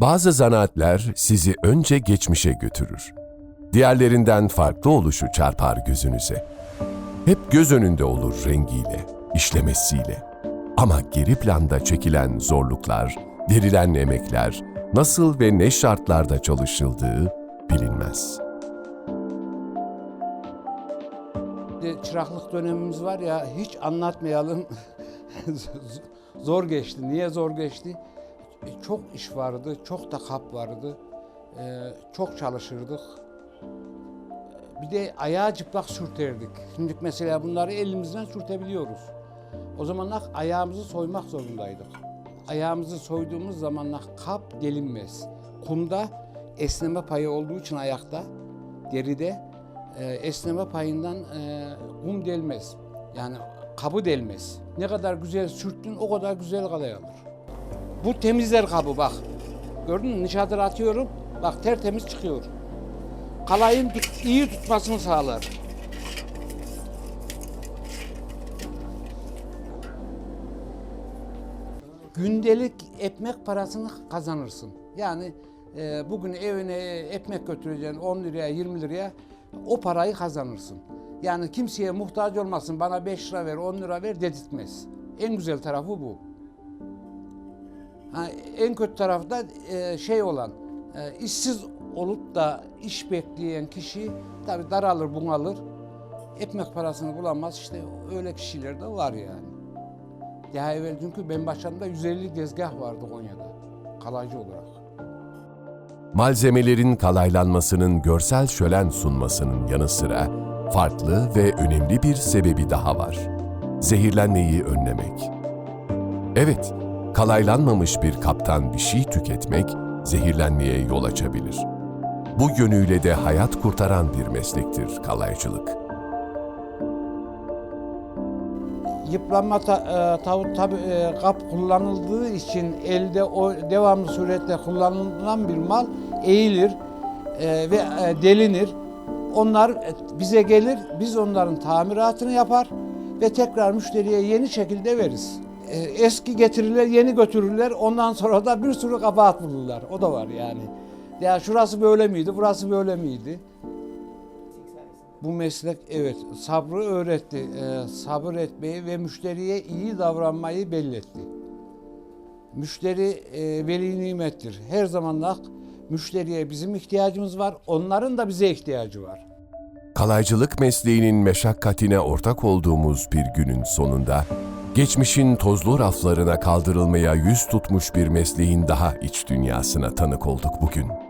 Bazı zanaatler sizi önce geçmişe götürür. Diğerlerinden farklı oluşu çarpar gözünüze. Hep göz önünde olur rengiyle, işlemesiyle. Ama geri planda çekilen zorluklar, verilen emekler, nasıl ve ne şartlarda çalışıldığı bilinmez. Çıraklık dönemimiz var ya hiç anlatmayalım. zor geçti. Niye zor geçti? Çok iş vardı, çok da kap vardı. E, Çok çalışırdık. Bir de ayağı çıplak sürterdik. Şimdi mesela bunları elimizden sürtebiliyoruz. O zamanlar ayağımızı soymak zorundaydık. Ayağımızı soyduğumuz zamanlar kap delinmez. Kumda esneme payı olduğu için ayakta, deride e, esneme payından e, kum delmez. Yani kabı delmez. Ne kadar güzel sürttün o kadar güzel kalay alır. Bu temizler kabı bak. Gördün mü? Nişadır atıyorum. Bak tertemiz çıkıyor. Kalayın iyi tutmasını sağlar. gündelik ekmek parasını kazanırsın. Yani e, bugün evine ekmek götüreceksin 10 liraya 20 liraya o parayı kazanırsın. Yani kimseye muhtaç olmasın bana 5 lira ver 10 lira ver dedirtmez. En güzel tarafı bu. En kötü tarafı da e, şey olan e, işsiz olup da iş bekleyen kişi tabi daralır bunalır. Ekmek parasını bulamaz işte öyle kişiler de var yani. Daha evvel çünkü ben başladığımda 150 tezgah vardı Konya'da kalaycı olarak. Malzemelerin kalaylanmasının görsel şölen sunmasının yanı sıra farklı ve önemli bir sebebi daha var. Zehirlenmeyi önlemek. Evet, kalaylanmamış bir kaptan bir şey tüketmek zehirlenmeye yol açabilir. Bu yönüyle de hayat kurtaran bir meslektir kalaycılık. Yıpranma ta, e, tav- tabi e, kap kullanıldığı için elde o devamlı suretle kullanılan bir mal eğilir e, ve e, delinir. Onlar e, bize gelir, biz onların tamiratını yapar ve tekrar müşteriye yeni şekilde veririz. E, eski getirirler, yeni götürürler. Ondan sonra da bir sürü kabahat bulurlar. O da var yani. Ya şurası böyle miydi, burası böyle miydi? Bu meslek evet sabrı öğretti. Ee, sabır etmeyi ve müşteriye iyi davranmayı belletti. Müşteri e, veli nimettir. Her zamanla müşteriye bizim ihtiyacımız var. Onların da bize ihtiyacı var. Kalaycılık mesleğinin meşakkatine ortak olduğumuz bir günün sonunda, geçmişin tozlu raflarına kaldırılmaya yüz tutmuş bir mesleğin daha iç dünyasına tanık olduk bugün.